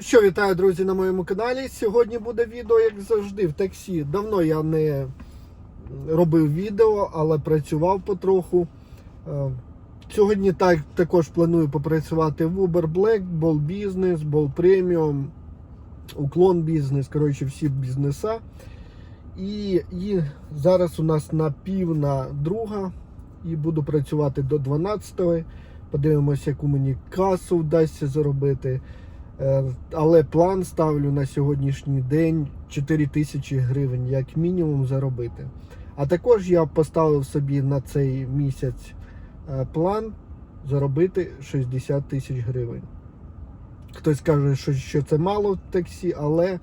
Що вітаю, друзі, на моєму каналі. Сьогодні буде відео, як завжди, в таксі. Давно я не робив відео, але працював потроху. Е, Сьогодні так, також планую попрацювати в Uber Black, Ball Business, Ball Premium, Уклон Бізнес, коротше, всі бізнеса. І, і зараз у нас на пів на друга. І буду працювати до 12-ї. Подивимося, яку мені касу вдасться заробити. Е, Але план ставлю на сьогоднішній день 4 тисячі гривень, як мінімум, заробити. А також я поставив собі на цей місяць е, план заробити 60 тисяч гривень. Хтось каже, що, це мало в таксі, але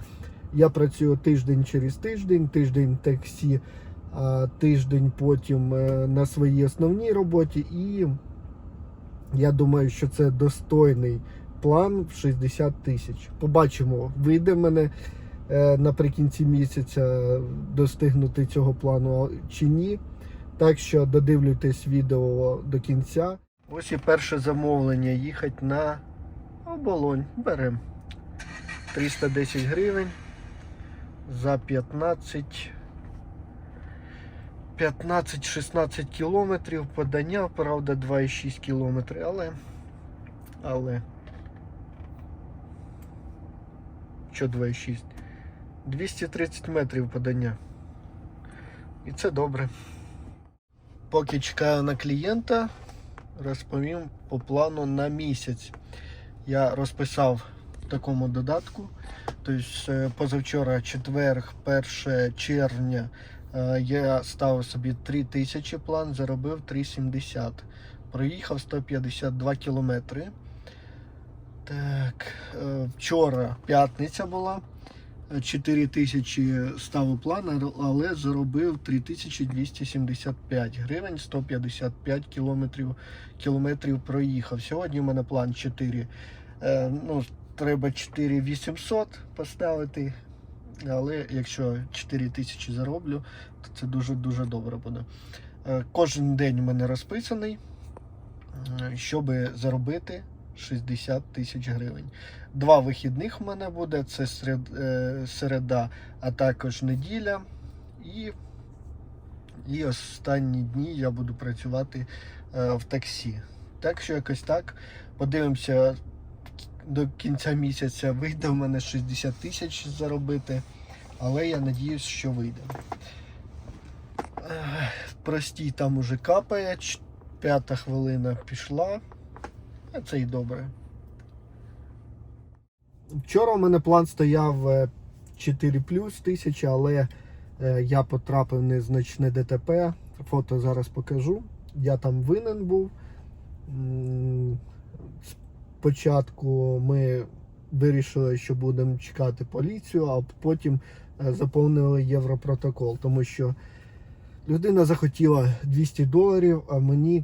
я працюю тиждень через тиждень, тиждень таксі, тиждень потім е, на своїй основній роботі. І я думаю, що це достойний план в 60 тисяч. Побачимо, вийде мене е, наприкінці місяця достигнути цього плану чи ні. Так що додивлюйтесь відео до кінця. Ось і перше замовлення. Їхати на оболонь. Беремо 310 гривень за 15. 15-16 кілометрів подання, правда, 2,6 кілометри, але. Але. Що 2,6? 230 метрів подання. І це добре. Поки чекаю на клієнта, розповім по плану на місяць. Я розписав в такому додатку. Тобто е, позавчора, четверг, 1 червня, е, я ставив собі 3000 план, заробив 3,70. Проїхав 152 кілометри. Так, е, вчора п'ятниця була. 4 тисячі ставив план, але заробив 3275 гривень, 155 кілометрів, кілометрів проїхав. Сьогодні в мене план 4. Е, ну, треба 4800 поставити. Але якщо 4 тисячі зароблю, то це дуже-дуже добре буде. Е, Кожен день у мене розписаний, е, щоб заробити 60 тисяч гривень. Два вихідних в мене буде: це серед, е, середа, а також неділя. І, і останні дні я буду працювати е, в таксі. Так що якось так. Подивимося до кінця місяця вийде в мене 60 тисяч заробити, але я надіюсь, що вийде. Простій там уже капає, п'ята хвилина пішла, це й добре. Вчора у мене план стояв е, 4 плюс тисячі, але е, я потрапив в незначне ДТП. Фото зараз покажу. Я там винен був. Спочатку ми вирішили, що будемо чекати поліцію, а потім е, заповнили європротокол, тому що людина захотіла 200 доларів, а мені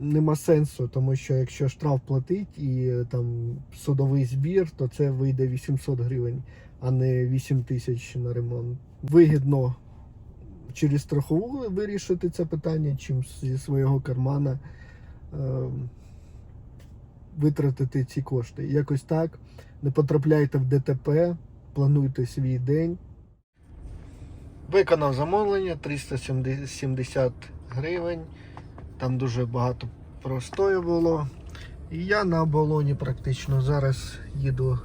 нема сенсу, тому що якщо штраф платить і е, там судовий збір, то це вийде 800 гривень, а не 8 тисяч на ремонт. Вигідно через страхову вирішити це питання, чим зі свого кармана е, витратити ці кошти. Якось так. Не потрапляйте в ДТП, плануйте свій день. Виконав замовлення 370 гривень. Там дуже багато простою було. І я на оболоні практично зараз їду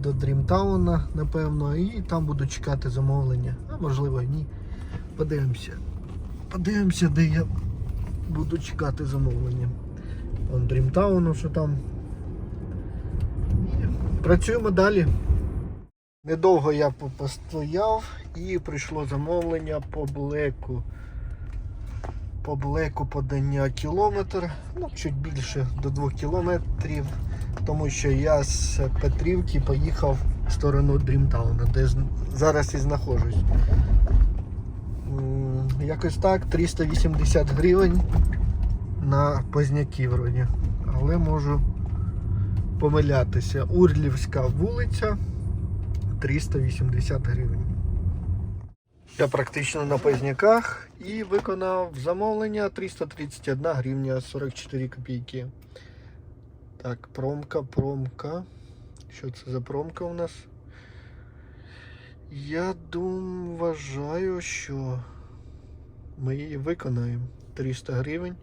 до Дрімтауна, напевно, і там буду чекати замовлення. А можливо ні. Подивимося. Подивимося, де я буду чекати замовлення. Вон Дрімтауну, що там. Працюємо далі. Недовго я постояв і прийшло замовлення по блеку. По блеку подання кілометр, ну чуть більше до 2 кілометрів, тому що я з Петрівки поїхав в сторону Дрімтауна, де зараз і знаходжусь. Якось так, 380 гривень на Позняки вроді. Але можу помилятися. Урлівська вулиця 380 гривень. Я практично на Позняках і виконав замовлення 331 гривня 44 копійки. Так, промка, промка. Що це за промка у нас? Я думаю, вважаю, що ми її виконаємо. 300 гривень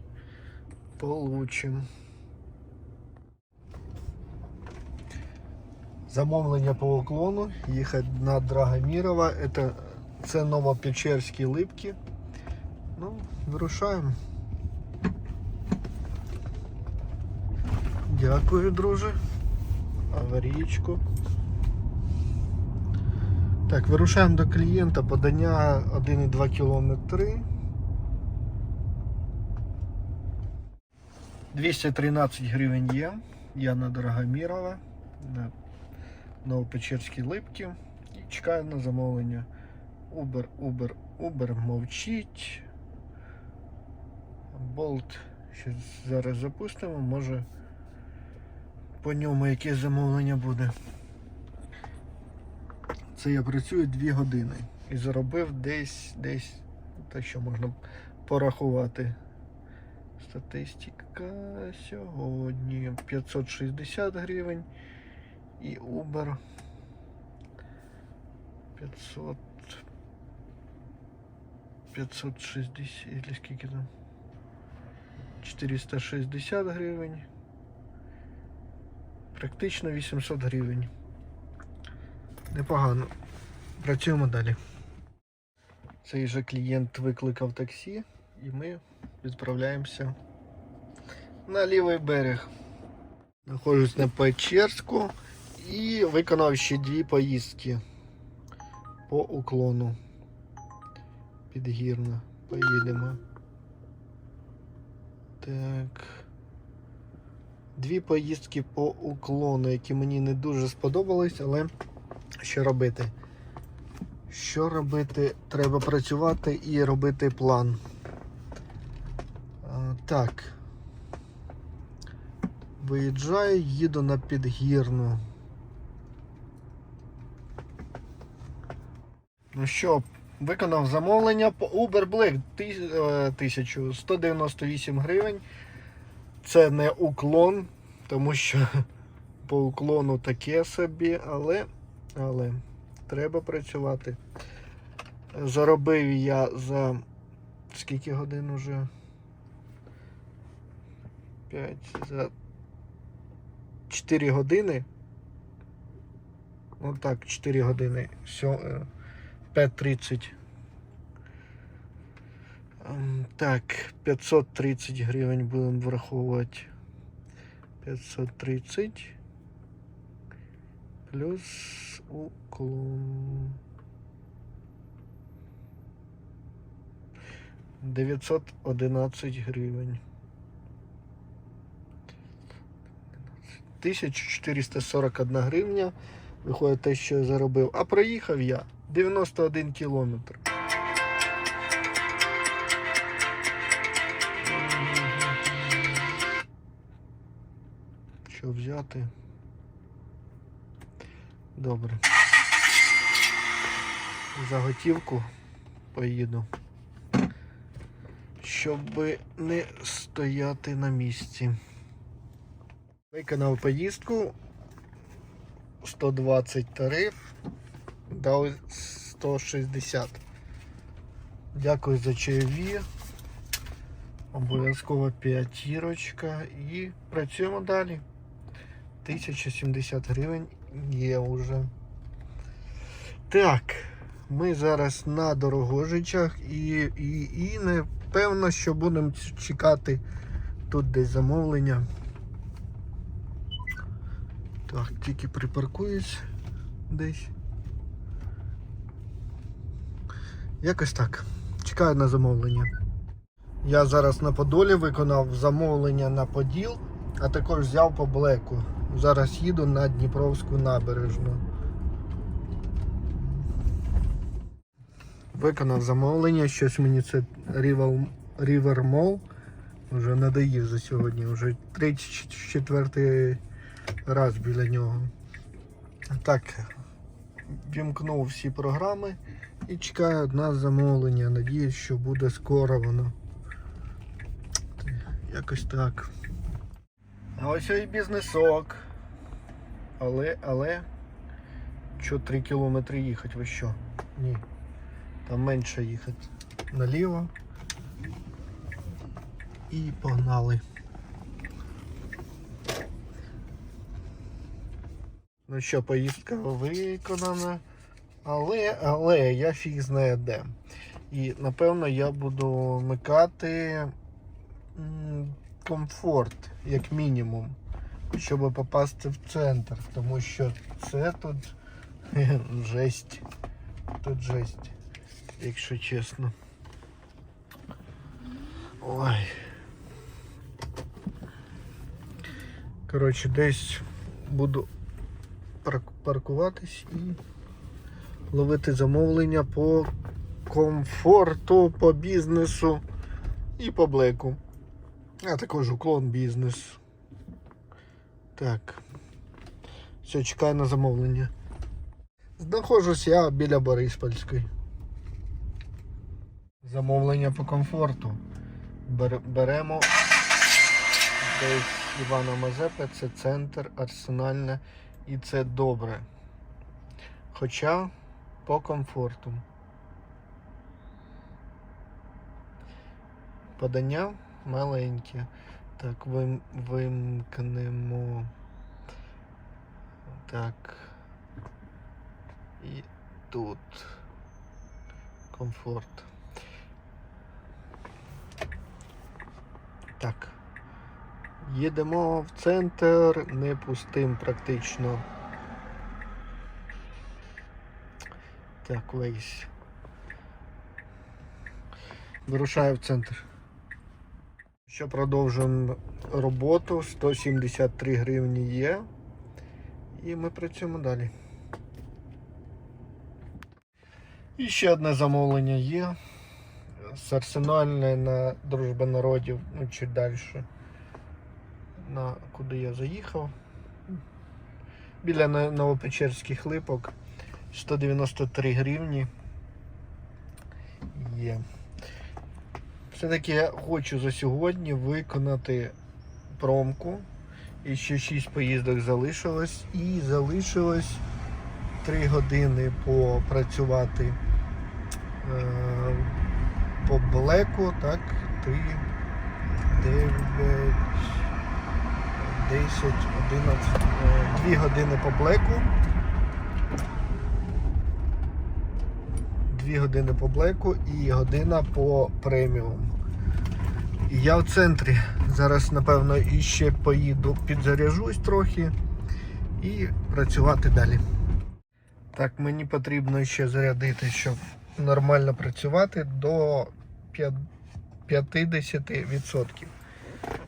получим. Замовлення по уклону. Їхати на Драгомірова. Это, це Новопечерські липки. Ну, вирушаємо. Дякую, друже. Аварійку. Так, вирушаємо до клієнта подання 1,2 кілометри. 213 гривень є. Я на Драгомірова, на Новопечерській липки. І чекаю на замовлення. Uber, Uber, Uber мовчить. Болт зараз запустимо, може по ньому якесь замовлення буде. Це я працюю 2 години і заробив десь, десь, так що можна порахувати. Статистика сьогодні 560 гривень і Uber 500 560 или скільки там? 460 гривень. Практично 800 гривень. Непогано. Працюємо далі. Цей же клієнт викликав таксі і ми відправляємося на лівий берег. Знаходжусь на Печерську і виконав ще дві поїздки по уклону. Підгірно. Поїдемо. Так. Дві поїздки по уклону, які мені не дуже сподобались, але що робити? Що робити? Треба працювати і робити план. Так. Виїжджаю, їду на підгірну. Ну що, Виконав замовлення по Uber Black 1198 е, гривень. Це не уклон, тому що по уклону таке собі, але але треба працювати. Заробив я за скільки годин уже? 5 за 4 години. Ну Отак, 4 години. Все. P30. Ем, так, 530 гривень будемо враховувати. 530 плюс уклон. 911 гривень. 1441 гривня. Виходить те, що я заробив. А проїхав я 91 кілометр. Що взяти? Добре. За готівку поїду. Щоб не стояти на місці. Виконав поїздку 120 тариф, дали 160. Дякую за чайові. Обов'язково п'ятірочка і працюємо далі. 1070 гривень є вже. Так, ми зараз на Дорогожичах і, і, і напевно, що будемо чекати тут десь замовлення. Так, тільки припаркуюсь десь. Якось так. Чекаю на замовлення. Я зараз на Подолі виконав замовлення на Поділ, а також взяв по блеку. Зараз їду на Дніпровську набережну. Виконав замовлення, щось мені це River, Mall вже надоїв за сьогодні. Вже 34 раз біля нього. Так, вімкнув всі програми і чекаю на замовлення. Надіюсь, що буде скоро воно. Якось так. А ось і бізнесок. але, але. Що 3 кілометри їхати, ви що? Ні. Там менше їхати. Наліво. І погнали. Ну що, поїздка виконана. Але, але я фіг знає де. І напевно я буду вмикати комфорт, як мінімум, щоб попасти в центр. Тому що це тут жесть. Тут жесть, якщо чесно. Ой. Коротше, десь буду паркуватись і ловити замовлення по комфорту, по бізнесу і по блеку. А також уклон бізнес. Так. Все, чекаю на замовлення. Знаходжусь я біля Бориспольської. Замовлення по комфорту. Бер- беремо десь Івана Мазепи, це центр, арсенальне і це добре. Хоча по комфорту. Подання маленьке. Так, вим, вимкнемо. Так. І тут комфорт. Так. Їдемо в центр, не пустим практично. Так, весь. Вирушаю в центр. Що продовжуємо роботу. 173 гривні є. І ми працюємо далі. І ще одне замовлення є. З арсенальне на дружба народів, ну чуть далі. На куди я заїхав. Біля Новопечерських липок. 193 гривні. Є. Все-таки я хочу за сьогодні виконати промку. І ще 6 поїздок залишилось. І залишилось 3 години попрацювати е, по блеку. Так, 3, 9, 10, 11, 2 години по блеку. 2 години по блеку і година по преміум. І я в центрі. Зараз, напевно, іще поїду, підзаряжусь трохи і працювати далі. Так, мені потрібно ще зарядити, щоб нормально працювати до 50%.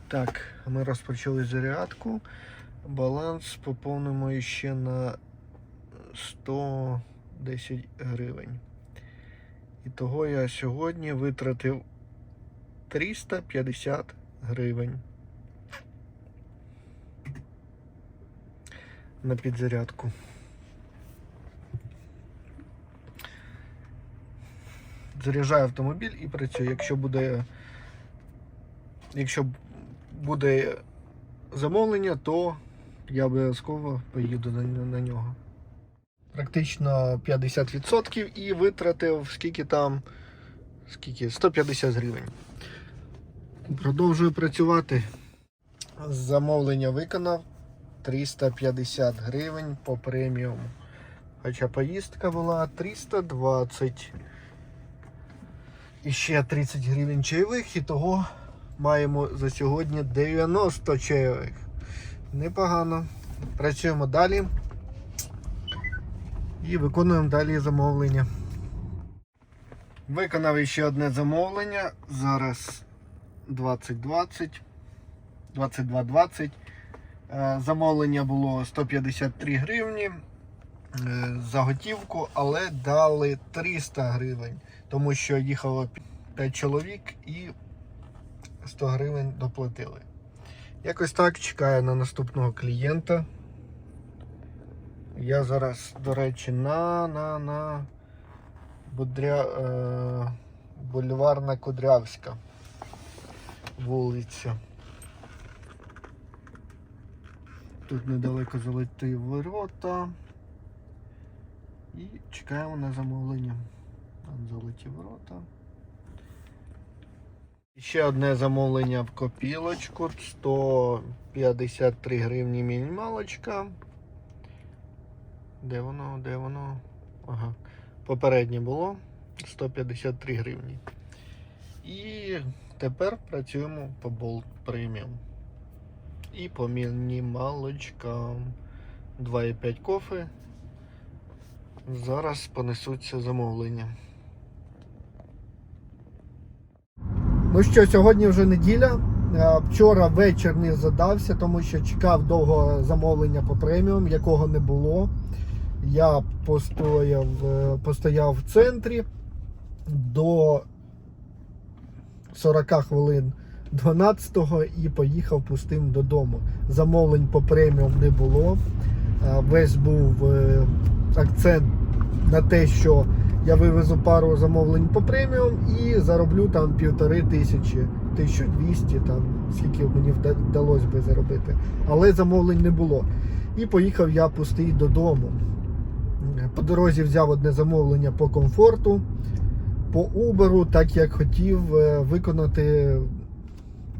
Так, ми розпочали зарядку. Баланс поповнимо ще на 110 гривень. І того я сьогодні витратив 350 гривень на підзарядку. Заряджаю автомобіль і працюю. Якщо буде, якщо буде замовлення, то я обов'язково поїду на, нього. Практично 50% і витратив скільки там, скільки? 150 гривень. Продовжую працювати. Замовлення виконав 350 гривень по преміуму. Хоча поїздка була 320. І ще 30 гривень чайових, і того маємо за сьогодні 90 чайових. Непогано. Працюємо далі і виконуємо далі замовлення. Виконав ще одне замовлення. Зараз 2020, 22.20. Е, Замовлення було 153 гривні е, за готівку, але дали 300 гривень, тому що їхало 5 чоловік і 100 гривень доплатили. Якось так чекаю на наступного клієнта. Я зараз, до речі, на на на Будря... е... Бульварна Кудрявська вулиця. Тут недалеко залити ворота. І чекаємо на замовлення. Там залиті ворота. Ще одне замовлення в копілочку. 153 гривні мінімалочка. Де воно? Де воно? Ага. Попереднє було 153 гривні. І тепер працюємо по Bolt Premium. І по мінімалочкам 2,5 кофе. Зараз понесуться замовлення. Ну що, сьогодні вже неділя. Е, Вчора вечір не задався, тому що чекав довго замовлення по преміум, якого не було. Я постояв, е, постояв в центрі до 40 хвилин 12-го і поїхав пустим додому. Замовлень по преміум не було. Е, Весь був акцент на те, що я вивезу пару замовлень по преміум і зароблю там півтори тисячі, 1200, там скільки мені вдалося би заробити. Але замовлень не було. І поїхав я пустий додому. По дорозі взяв одне замовлення по комфорту, по Uber, так як хотів е, виконати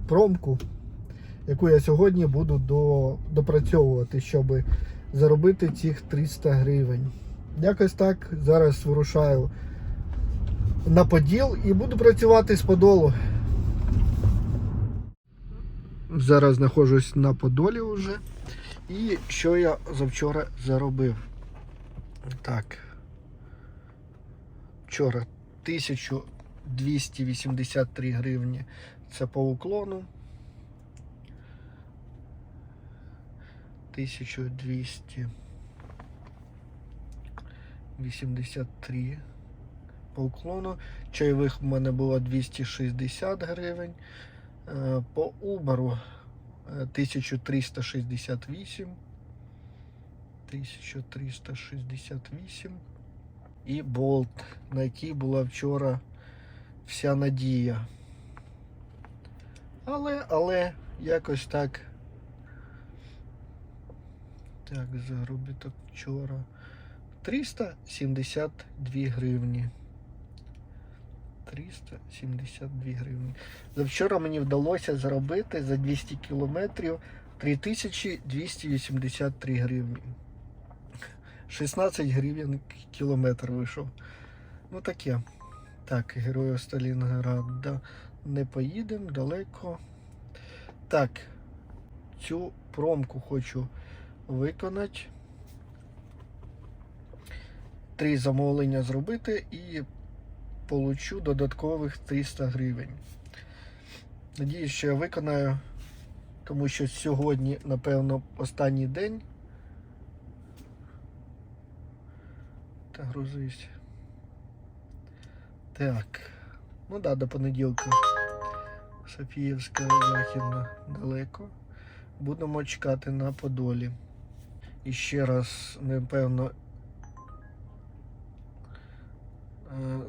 промку, яку я сьогодні буду допрацьовувати, щоб заробити цих 300 гривень. Якось так. Зараз вирушаю на Поділ і буду працювати з Подолу. Зараз знаходжусь на Подолі вже. І що я завчора заробив? Так. Вчора 1283 гривні. Це по уклону. 1200. 83 по уклону. Чайових в мене було 260 гривень. Е, По Uber е, 1368. 1368. І болт, на який була вчора вся надія. Але, але якось так. Так, заробіток вчора. 372 гривні. 372 гривні. Завчора мені вдалося заробити за 200 кілометрів 3283 гривні. 16 гривень кілометр вийшов. Ну таке. Так, герою Сталінграда не поїдемо далеко. Так, цю промку хочу виконати. Три замовлення зробити і получу додаткових 300 гривень. Надіюсь, що я виконаю, тому що сьогодні, напевно, останній день. Та грузись. Так. Ну да, до понеділка. Софіївська західна далеко. Будемо чекати на Подолі. І ще раз, напевно,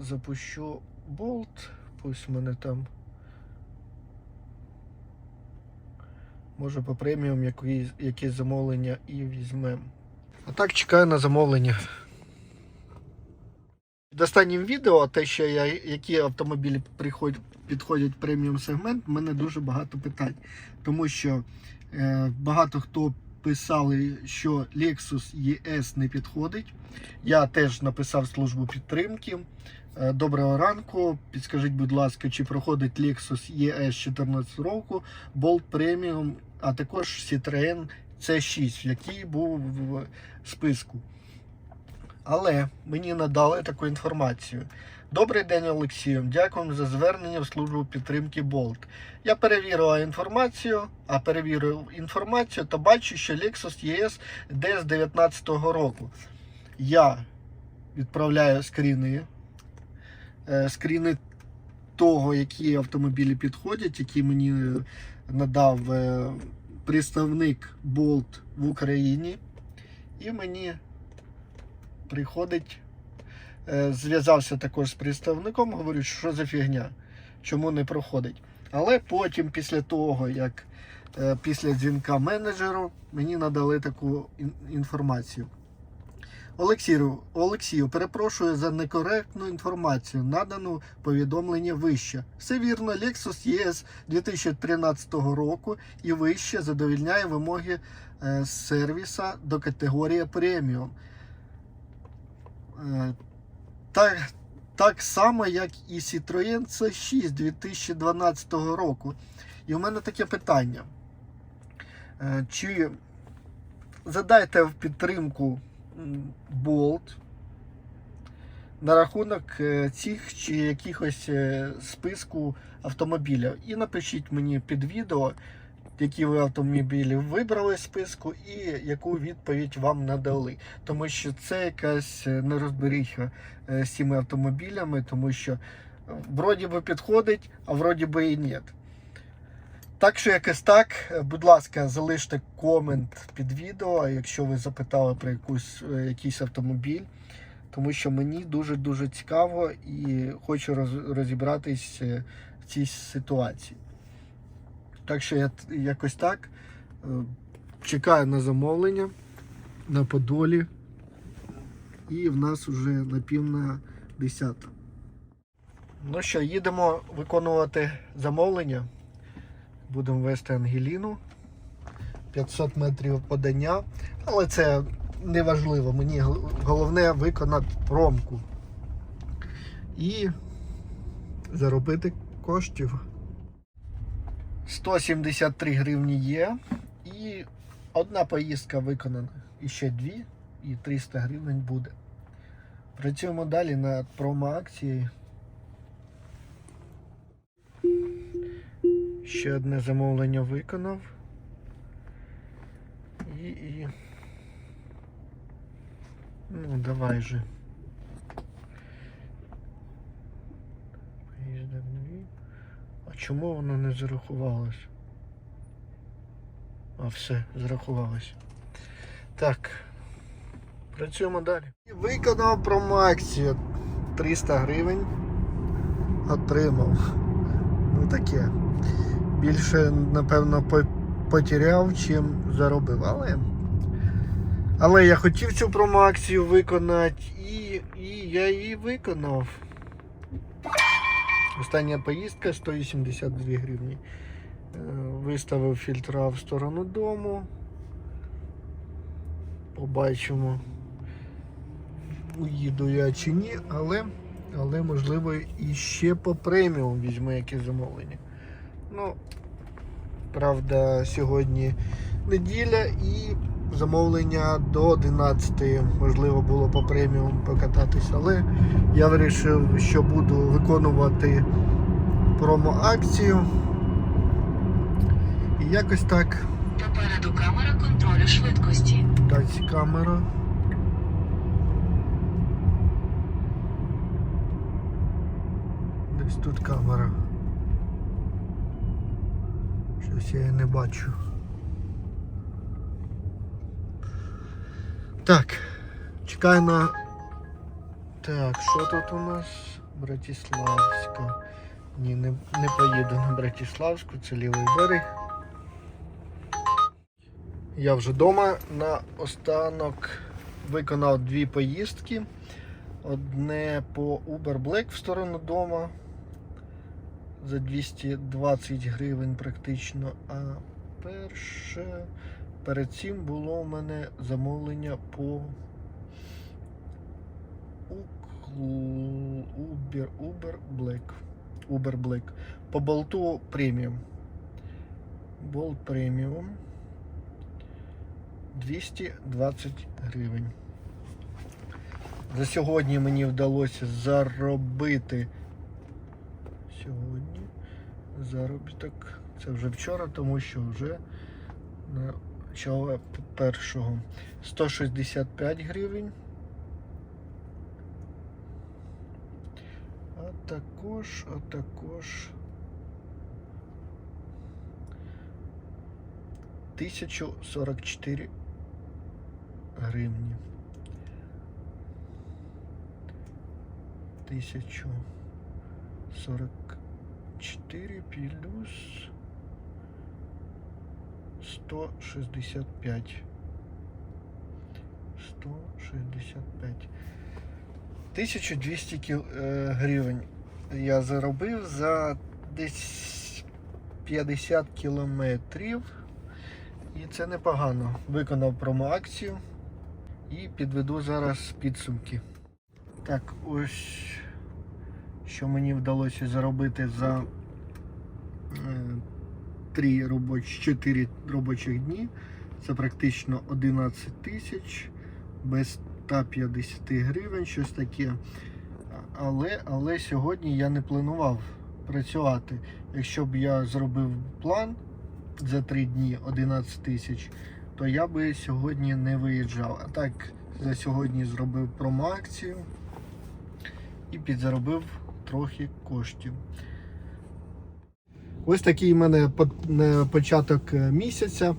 запущу болт. Пусть мене там. Може по преміум якісь, замовлення і візьмемо. А так чекаю на замовлення. В останнім відео, те, що я, які автомобілі приходять, підходять в преміум сегмент, в мене дуже багато питань. Тому що е, багато хто писали, що Lexus ES не підходить. Я теж написав службу підтримки. Е, Доброго ранку. Підскажіть, будь ласка, чи проходить Lexus ES 14 року, Bolt Premium, а також Citroen C6, який був в списку. Але мені надали таку інформацію. Добрий день, Олексію. Дякую за звернення в службу підтримки Bolt. Я перевірила інформацію, а перевірив інформацію, то бачу, що Lexus ES з 2019 року. Я відправляю скріни, скріни того, які автомобілі підходять, які мені е, надав е, представник Bolt в Україні. І мені приходить, е, зв'язався також з представником, говорю, що за фігня, чому не проходить. Але потім, після того, як е, після дзвінка менеджеру мені надали таку інформацію. Олексію, Олексію, перепрошую за некоректну інформацію, надану повідомлення вище. Все вірно, Lexus ES 2013 року і вище задовільняє вимоги е, сервіса до категорії преміум. Е, так, так само, як і Citroën C6 2012 року. І у мене таке питання. Е, Чи задайте в підтримку Bolt на рахунок е, цих чи якихось е, списку автомобілів. І напишіть мені під відео, які ви автомобілі вибрали з списку і яку відповідь вам надали. Тому що це якась е, нерозберіха е, з цими автомобілями, тому що вроді би підходить, а вроді би і ні. Так що якось так, будь ласка, залиште комент під відео, якщо ви запитали про якусь, е, якийсь автомобіль, тому що мені дуже-дуже цікаво і хочу роз- розібратись е, в цій ситуації. Так що я якось так е, чекаю на замовлення на Подолі. І в нас вже на пів 10. Ну що, їдемо виконувати замовлення. Будемо вести Ангеліну. 500 метрів подання. Але це не важливо. Мені головне виконати промку. І заробити коштів. 173 гривні є. І одна поїздка виконана. І ще дві, і 300 гривень буде. Працюємо далі над промо-акцією. Ще одне замовлення виконав. І. і... Ну, давай же. А чому воно не зарахувалось? А, все, зарахувалось. Так. Працюємо далі. Виконав промоакцію. 300 гривень. Отримав. Ну таке. Більше, напевно, потеряв, чим заробив. Але. Але я хотів цю промоакцію виконати і, і я її виконав. Остання поїздка 182 гривні. Е, Виставив фільтра в сторону дому. Побачимо, уїду я чи ні, але, але можливо і ще по преміум візьму якесь замовлення. Ну, правда, сьогодні неділя і замовлення до 11 можливо було по преміум покататись, але я вирішив, що буду виконувати промо-акцію. І якось так Попереду камера контролю швидкості. Так, камера. Десь тут камера. Щось я її не бачу. Так, чекаю на. Так, що тут у нас? Братиславська. Ні, не, не поїду на Братиславську, це лівий берег. Я вже вдома. На останок виконав дві поїздки. Одне по Uber Black в сторону дома за 220 гривень практично. А перше перед цим було у мене замовлення по Uber, Uber Black. Uber Black. По болту преміум. Болт преміум. 220 гривень. За сьогодні мені вдалося заробити сьогодні заробіток. Це вже вчора, тому що вже начало першого 165 гривень. А також, а також 1044 гривні. Тисячу сорок чотири плюс 165. 165. 1200 кіл, е, гривень я заробив за десь 50 кілометрів. І це непогано. Виконав промоакцію і підведу зараз підсумки. Так, ось що мені вдалося заробити за 3 робочі, 4 робочих дні. Це практично 11 тисяч без 150 гривень, щось таке. Але, але сьогодні я не планував працювати. Якщо б я зробив план за 3 дні 11 тисяч, то я би сьогодні не виїжджав. А так за сьогодні зробив промоакцію і підзаробив трохи коштів. Ось такий в мене початок е, місяця.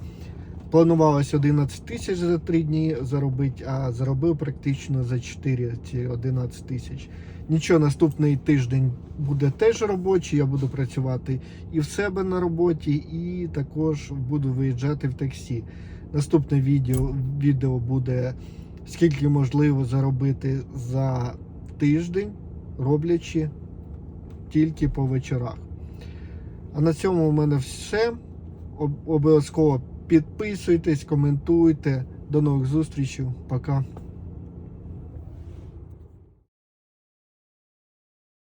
Планувалось 11 тисяч за 3 дні заробити, а заробив практично за 4 ці 11 тисяч. Нічого, наступний тиждень буде теж робочий, я буду працювати і в себе на роботі, і також буду виїжджати в таксі. Наступне відео, відео буде скільки можливо заробити за тиждень, роблячи тільки по вечорах. А на цьому в мене все. Обов'язково підписуйтесь, коментуйте. До нових зустрічей. Пока.